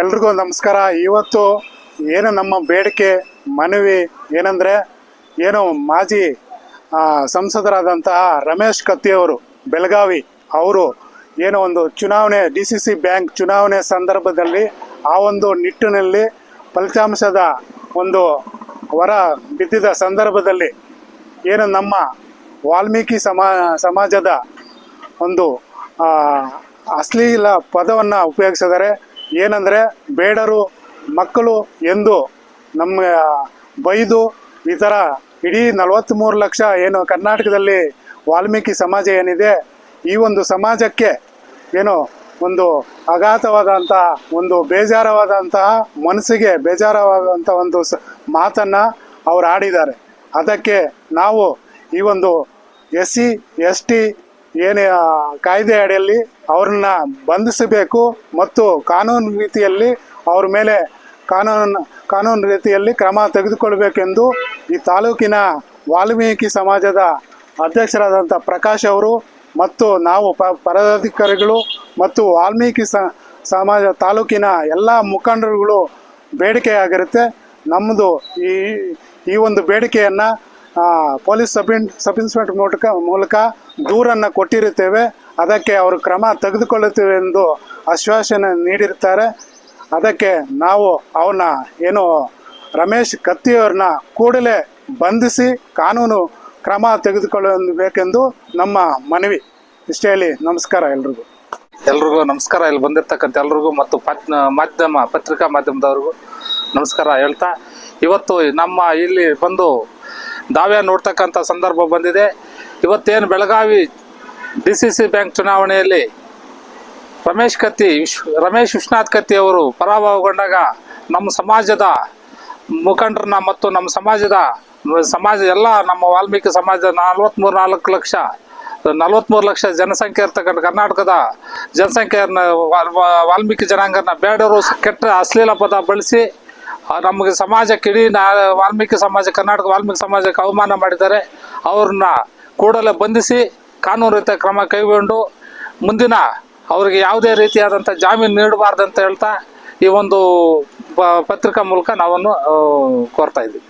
ಎಲ್ರಿಗೂ ನಮಸ್ಕಾರ. ಇವತ್ತು ಏನು ನಮ್ಮ ಬೇಡಿಕೆ, ಮನವಿ ಏನಂದರೆ ಏನು ಮಾಜಿ ಸಂಸದರಾದಂತಹ ರಮೇಶ್ ಕತ್ತಿಯವರು ಬೆಳಗಾವಿ ಅವರು ಏನೋ ಒಂದು ಚುನಾವಣೆ, ಡಿ ಸಿ ಸಿ ಬ್ಯಾಂಕ್ ಚುನಾವಣೆ ಸಂದರ್ಭದಲ್ಲಿ ಆ ಒಂದು ನಿಟ್ಟಿನಲ್ಲಿ ಫಲಿತಾಂಶದ ಒಂದು ವರ ಬಿದ್ದಿದ ಸಂದರ್ಭದಲ್ಲಿ ಏನು ನಮ್ಮ ವಾಲ್ಮೀಕಿ ಸಮಾ, ಸಮಾಜದ ಒಂದು ಅಶ್ಲೀಲ ಪದವನ್ನು ಉಪಯೋಗಿಸಿದರೆ ಏನಂದರೆ ಬೇಡರು, ಮಕ್ಕಳು ಎಂದು ನಮ್ಮ ಬೈದು ಈ ಥರ ಇಡೀ ನಲವತ್ತ್ಮೂರು ಲಕ್ಷ ಏನು ಕರ್ನಾಟಕದಲ್ಲಿ ವಾಲ್ಮೀಕಿ ಸಮಾಜ ಏನಿದೆ, ಈ ಒಂದು ಸಮಾಜಕ್ಕೆ ಏನು ಒಂದು ಅಗಾಧವಾದಂತಹ ಒಂದು ಬೇಜಾರವಾದಂತಹ ಮನಸ್ಸಿಗೆ ಬೇಜಾರವಾದಂಥ ಒಂದು ಸ ಮಾತನ್ನು ಅವ್ರು ಆಡಿದ್ದಾರೆ. ಅದಕ್ಕೆ ನಾವು ಈ ಒಂದು ಎಸ್ ಸಿ ಎಸ್ ಟಿ ಏನೇ ಕಾಯ್ದೆ ಅಡಿಯಲ್ಲಿ ಅವ್ರನ್ನ ಬಂಧಿಸಬೇಕು ಮತ್ತು ಕಾನೂನು ರೀತಿಯಲ್ಲಿ ಅವ್ರ ಮೇಲೆ ಕಾನೂನು ಕಾನೂನು ರೀತಿಯಲ್ಲಿ ಕ್ರಮ ತೆಗೆದುಕೊಳ್ಬೇಕೆಂದು ಈ ತಾಲೂಕಿನ ವಾಲ್ಮೀಕಿ ಸಮಾಜದ ಅಧ್ಯಕ್ಷರಾದಂಥ ಪ್ರಕಾಶ್ ಅವರು ಮತ್ತು ನಾವು ಪ ಪದಾಧಿಕಾರಿಗಳು ಮತ್ತು ವಾಲ್ಮೀಕಿ ಸಮಾಜ ತಾಲೂಕಿನ ಎಲ್ಲ ಮುಖಂಡರುಗಳು ಬೇಡಿಕೆಯಾಗಿರುತ್ತೆ. ನಮ್ಮದು ಈ ಈ ಒಂದು ಬೇಡಿಕೆಯನ್ನು ಪೊಲೀಸ್ ಸಬ್ ಸಬ್ ಇನ್ಸ್ಪೆಕ್ಟರ್ ಮೂಲಕ ಮೂಲಕ ದೂರನ್ನು ಕೊಟ್ಟಿರುತ್ತೇವೆ. ಅದಕ್ಕೆ ಅವರು ಕ್ರಮ ತೆಗೆದುಕೊಳ್ಳುತ್ತೇವೆ ಎಂದು ಆಶ್ವಾಸನೆ ನೀಡಿರ್ತಾರೆ ಅದಕ್ಕೆ ನಾವು ಅವನ ಏನು ರಮೇಶ್ ಕತ್ತಿಯವ್ರನ್ನ ಕೂಡಲೇ ಬಂಧಿಸಿ ಕಾನೂನು ಕ್ರಮ ತೆಗೆದುಕೊಳ್ಳಬೇಕೆಂದು ನಮ್ಮ ಮನವಿ. ಇಷ್ಟೇ ಹೇಳಿ ನಮಸ್ಕಾರ ಎಲ್ರಿಗೂ. ಎಲ್ರಿಗೂ ನಮಸ್ಕಾರ. ಇಲ್ಲಿ ಬಂದಿರ್ತಕ್ಕಂಥ ಎಲ್ರಿಗೂ ಮತ್ತು ಪತ್, ಮಾಧ್ಯಮ, ಪತ್ರಿಕಾ ಮಾಧ್ಯಮದವ್ರಿಗೂ ನಮಸ್ಕಾರ ಹೇಳ್ತಾ, ಇವತ್ತು ನಮ್ಮ ಇಲ್ಲಿ ಬಂದು ದಾವೆ ನೋಡ್ತಕ್ಕಂಥ ಸಂದರ್ಭ ಬಂದಿದೆ. ಇವತ್ತೇನು Belagavi D C C bank ಚುನಾವಣೆಯಲ್ಲಿ ರಮೇಶ್ ಕತ್ತಿ ವಿಶ್ವ ರಮೇಶ್ ವಿಶ್ವನಾಥ್ ಕತ್ತಿ ಅವರು ಪರಾಭವಗೊಂಡಾಗ ನಮ್ಮ ಸಮಾಜದ ಮುಖಂಡರನ್ನ ಮತ್ತು ನಮ್ಮ ಸಮಾಜದ, ಸಮಾಜ, ಎಲ್ಲ ನಮ್ಮ ವಾಲ್ಮೀಕಿ ಸಮಾಜದ ನಲ್ವತ್ಮೂರು ನಾಲ್ಕು ಲಕ್ಷ, ನಲ್ವತ್ಮೂರು ಲಕ್ಷ ಜನಸಂಖ್ಯೆ ಇರ್ತಕ್ಕಂಥ ಕರ್ನಾಟಕದ ಜನಸಂಖ್ಯೆಯನ್ನ ವಾಲ್ಮೀಕಿ ಜನಾಂಗನ ಬೇಡರು ಕೆಟ್ಟ ಅಶ್ಲೀಲ ಪದ ಬಳಸಿ ನಮಗೆ ಸಮಾಜಕ್ಕೆ ಇಡೀ ವಾಲ್ಮೀಕಿ ಸಮಾಜ, ಕರ್ನಾಟಕ ವಾಲ್ಮೀಕಿ ಸಮಾಜಕ್ಕೆ ಅವಮಾನ ಮಾಡಿದ್ದಾರೆ. ಅವ್ರನ್ನ ಕೂಡಲೇ ಬಂಧಿಸಿ ಕಾನೂನು ರೀತಿಯ ಕ್ರಮ ಕೈಗೊಂಡು ಮುಂದಿನ ಅವರಿಗೆ ಯಾವುದೇ ರೀತಿಯಾದಂಥ ಜಾಮೀನು ನೀಡಬಾರ್ದಂತ ಹೇಳ್ತಾ ಈ ಒಂದು ಪತ್ರಿಕಾ ಮೂಲಕ ನಾವನ್ನು ಕೋರ್ತಾ ಇದ್ದೀವಿ.